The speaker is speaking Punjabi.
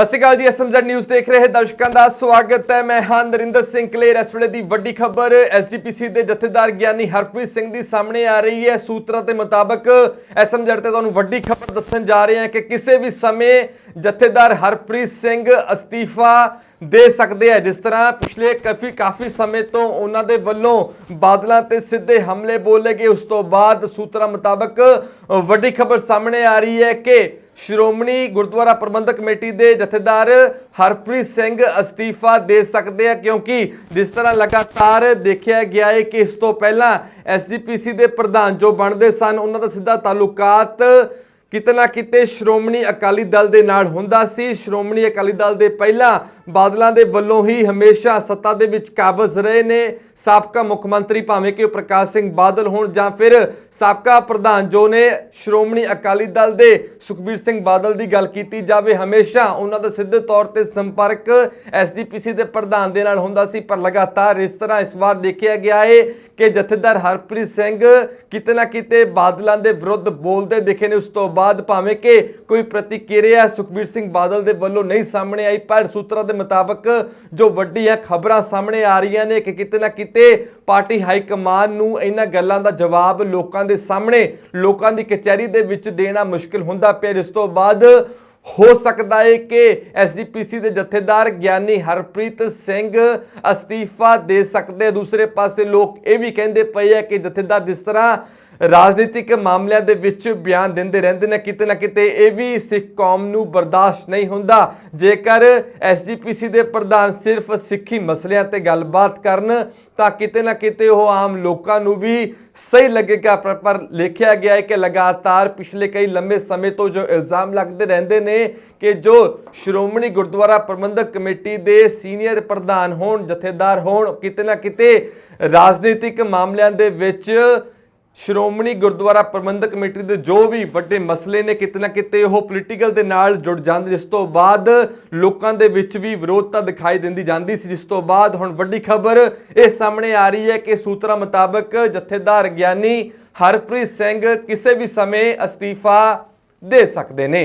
ਸਤਿ ਸ਼੍ਰੀ ਅਕਾਲ ਜੀ ਐਸਐਮਜ਼ੈਡ ਨਿਊਜ਼ ਦੇਖ ਰਹੇ ਦਰਸ਼ਕਾਂ ਦਾ ਸਵਾਗਤ ਹੈ। ਮੈਂ ਹਾਂ ਨਰਿੰਦਰ ਸਿੰਘ ਕਲੇਰ। ਇਸ ਵੇਲੇ ਦੀ ਵੱਡੀ ਖਬਰ ਐਸਜੀਪੀਸੀ ਦੇ ਜਥੇਦਾਰ ਗਿਆਨੀ ਹਰਪ੍ਰੀਤ ਸਿੰਘ ਦੀ ਸਾਹਮਣੇ ਆ ਰਹੀ ਹੈ। ਸੂਤਰਾਂ ਦੇ ਮੁਤਾਬਕ ਐਸਐਮਜ਼ੈਡ ਤੇ ਤੁਹਾਨੂੰ ਵੱਡੀ ਖਬਰ ਦੱਸਣ ਜਾ ਰਹੇ ਹਾਂ ਕਿ ਕਿਸੇ ਵੀ ਸਮੇਂ ਜਥੇਦਾਰ ਹਰਪ੍ਰੀਤ ਸਿੰਘ ਅਸਤੀਫਾ ਦੇ ਸਕਦੇ ਆ ਜਿਸ ਤਰ੍ਹਾਂ ਪਿਛਲੇ ਕਾਫੀ ਕਾਫੀ ਸਮੇਂ ਤੋਂ ਉਹਨਾਂ ਦੇ ਵੱਲੋਂ ਬਾਦਲਾਂ ਤੇ ਸਿੱਧੇ ਹਮਲੇ ਬੋਲੇ ਗਏ। ਉਸ ਤੋਂ ਬਾਅਦ ਸੂਤਰਾਂ ਮੁਤਾਬਕ ਵੱਡੀ ਖਬਰ ਸਾਹਮਣੇ ਆ ਰਹੀ ਹੈ ਕਿ ਸ਼੍ਰੋਮਣੀ ਗੁਰਦੁਆਰਾ ਪ੍ਰਬੰਧਕ ਕਮੇਟੀ ਦੇ ਜਥੇਦਾਰ ਹਰਪ੍ਰੀਤ ਸਿੰਘ ਅਸਤੀਫਾ ਦੇ ਸਕਦੇ ਆ, ਕਿਉਂਕਿ ਜਿਸ ਤਰ੍ਹਾਂ ਲਗਾਤਾਰ ਦੇਖਿਆ ਗਿਆ ਹੈ ਕਿ ਇਸ ਤੋਂ ਪਹਿਲਾਂ ਐਸਜੀਪੀਸੀ ਦੇ ਪ੍ਰਧਾਨ ਜੋ ਬਣਦੇ ਸਨ, ਉਹਨਾਂ ਦਾ ਸਿੱਧਾ ਤਾਲੁਕਾਤ ਕਿਤੇ ਨਾ ਕਿਤੇ ਸ਼੍ਰੋਮਣੀ ਅਕਾਲੀ ਦਲ ਦੇ ਨਾਲ ਹੁੰਦਾ ਸੀ। ਸ਼੍ਰੋਮਣੀ ਅਕਾਲੀ ਦਲ ਦੇ ਪਹਿਲਾਂ ਬਾਦਲਾਂ ਦੇ ਵੱਲੋਂ ਹੀ ਹਮੇਸ਼ਾ ਸੱਤਾ ਦੇ ਵਿੱਚ ਕਾਬਜ਼ ਰਹੇ ਨੇ। ਸਾਬਕਾ ਮੁੱਖ ਮੰਤਰੀ ਭਾਵੇਂ ਕਿ ਉਹ ਪ੍ਰਕਾਸ਼ ਸਿੰਘ ਬਾਦਲ ਹੋਣ ਜਾਂ ਫਿਰ ਸਾਬਕਾ ਪ੍ਰਧਾਨ ਜੋ ਨੇ ਸ਼੍ਰੋਮਣੀ ਅਕਾਲੀ ਦਲ ਦੇ ਸੁਖਬੀਰ ਸਿੰਘ ਬਾਦਲ ਦੀ ਗੱਲ ਕੀਤੀ ਜਾਵੇ, ਹਮੇਸ਼ਾ ਉਹਨਾਂ ਦਾ ਸਿੱਧੇ ਤੌਰ ਤੇ ਸੰਪਰਕ ਐਸਜੀਪੀਸੀ ਦੇ ਪ੍ਰਧਾਨ ਦੇ ਨਾਲ ਹੁੰਦਾ ਸੀ, ਪਰ ਲਗਾਤਾਰ ਇਸ ਤਰ੍ਹਾਂ ਇਸ ਵਾਰ ਦੇਖਿਆ ਗਿਆ ਹੈ ਕਿ ਜਥੇਦਾਰ ਹਰਪ੍ਰੀਤ ਸਿੰਘ ਕਿਤੇ ਨਾ ਕਿਤੇ ਬਾਦਲਾਂ ਦੇ ਵਿਰੁੱਧ ਬੋਲਦੇ ਦਿਖੇ ਨੇ। ਉਸ ਤੋਂ ਬਾਅਦ ਭਾਵੇਂ ਕਿ ਕੋਈ ਪ੍ਰਤੀਕਿਰਿਆ ਸੁਖਬੀਰ ਸਿੰਘ ਬਾਦਲ ਦੇ ਵੱਲੋਂ ਨਹੀਂ ਸਾਹਮਣੇ ਆਈ, ਪਰ ਸੂਤਰਾਂ ਦੇ ਮੁਤਾਬਕ ਜੋ ਵੱਡੀਆਂ ਖਬਰਾਂ ਸਾਹਮਣੇ ਆ ਰਹੀਆਂ ਨੇ ਕਿ ਕਿਤੇ ਨਾ ਕਿਤੇ ਪਾਰਟੀ ਹਾਈ ਕਮਾਨ ਨੂੰ ਇਹਨਾਂ ਗੱਲਾਂ ਦਾ ਜਵਾਬ ਲੋਕਾਂ ਦੇ ਸਾਹਮਣੇ, ਲੋਕਾਂ ਦੀ ਕਚਹਿਰੀ ਦੇ ਵਿੱਚ ਦੇਣਾ ਮੁਸ਼ਕਲ ਹੁੰਦਾ ਪਿਆ। ਇਸ ਤੋਂ ਬਾਅਦ ਹੋ ਸਕਦਾ ਹੈ ਕਿ ਐਸਜੀਪੀਸੀ ਦੇ ਜਥੇਦਾਰ ਗਿਆਨੀ ਹਰਪ੍ਰੀਤ ਸਿੰਘ ਅਸਤੀਫਾ ਦੇ ਸਕਦੇ ਦੂਸਰੇ ਪਾਸੇ ਲੋਕ ਇਹ ਵੀ ਕਹਿੰਦੇ ਪਏ ਆ ਕਿ ਜਥੇਦਾਰ ਜਿਸ ਤਰ੍ਹਾਂ ਰਾਜਨੀਤਿਕ ਮਾਮਲਿਆਂ ਦੇ ਵਿੱਚ ਬਿਆਨ ਦਿੰਦੇ ਰਹਿੰਦੇ ਨੇ, ਕਿਤੇ ਨਾ ਕਿਤੇ ਇਹ ਵੀ ਸਿੱਖ ਕੌਮ ਨੂੰ ਬਰਦਾਸ਼ਤ ਨਹੀਂ ਹੁੰਦਾ। ਜੇਕਰ ਐਸਜੀਪੀਸੀ ਦੇ ਪ੍ਰਧਾਨ ਸਿਰਫ ਸਿੱਖੀ ਮਸਲਿਆਂ ਤੇ ਗੱਲਬਾਤ ਕਰਨ, ਤਾਂ ਕਿਤੇ ਨਾ ਕਿਤੇ ਉਹ ਆਮ ਲੋਕਾਂ ਨੂੰ ਵੀ ਸਹੀ ਲੱਗੇਗਾ। ਪਰ ਪਰ ਲਿਖਿਆ ਗਿਆ ਹੈ ਕਿ ਲਗਾਤਾਰ ਪਿਛਲੇ ਕਈ ਲੰਬੇ ਸਮੇਂ ਤੋਂ ਜੋ ਇਲਜ਼ਾਮ ਲੱਗਦੇ ਰਹਿੰਦੇ ਨੇ ਕਿ ਜੋ ਸ਼੍ਰੋਮਣੀ ਗੁਰਦੁਆਰਾ ਪ੍ਰਬੰਧਕ ਕਮੇਟੀ ਦੇ ਸੀਨੀਅਰ ਪ੍ਰਧਾਨ ਹੋਣ, ਜਥੇਦਾਰ ਹੋਣ, ਕਿਤੇ ਨਾ ਕਿਤੇ ਰਾਜਨੀਤਿਕ ਮਾਮਲਿਆਂ ਦੇ ਵਿੱਚ ਸ਼੍ਰੋਮਣੀ ਗੁਰਦੁਆਰਾ ਪ੍ਰਬੰਧਕ ਕਮੇਟੀ ਦੇ ਜੋ ਵੀ ਵੱਡੇ ਮਸਲੇ ਨੇ ਕਿਤੇ ਨਾ ਕਿਤੇ ਉਹ ਪੋਲੀਟੀਕਲ ਦੇ ਨਾਲ ਜੁੜ ਜਾਂਦੇ, ਜਿਸ ਤੋਂ ਬਾਅਦ ਲੋਕਾਂ ਦੇ ਵਿੱਚ ਵੀ ਵਿਰੋਧਤਾ ਦਿਖਾਈ ਦਿੰਦੀ ਜਾਂਦੀ ਸੀ, ਜਿਸ ਤੋਂ ਬਾਅਦ ਹੁਣ ਵੱਡੀ ਖਬਰ ਇਹ ਸਾਹਮਣੇ ਆ ਰਹੀ ਹੈ ਕਿ ਸੂਤਰਾਂ ਮੁਤਾਬਕ ਜਥੇਦਾਰ ਗਿਆਨੀ ਹਰਪ੍ਰੀਤ ਸਿੰਘ ਕਿਸੇ ਵੀ ਸਮੇਂ ਅਸਤੀਫਾ ਦੇ ਸਕਦੇ ਨੇ।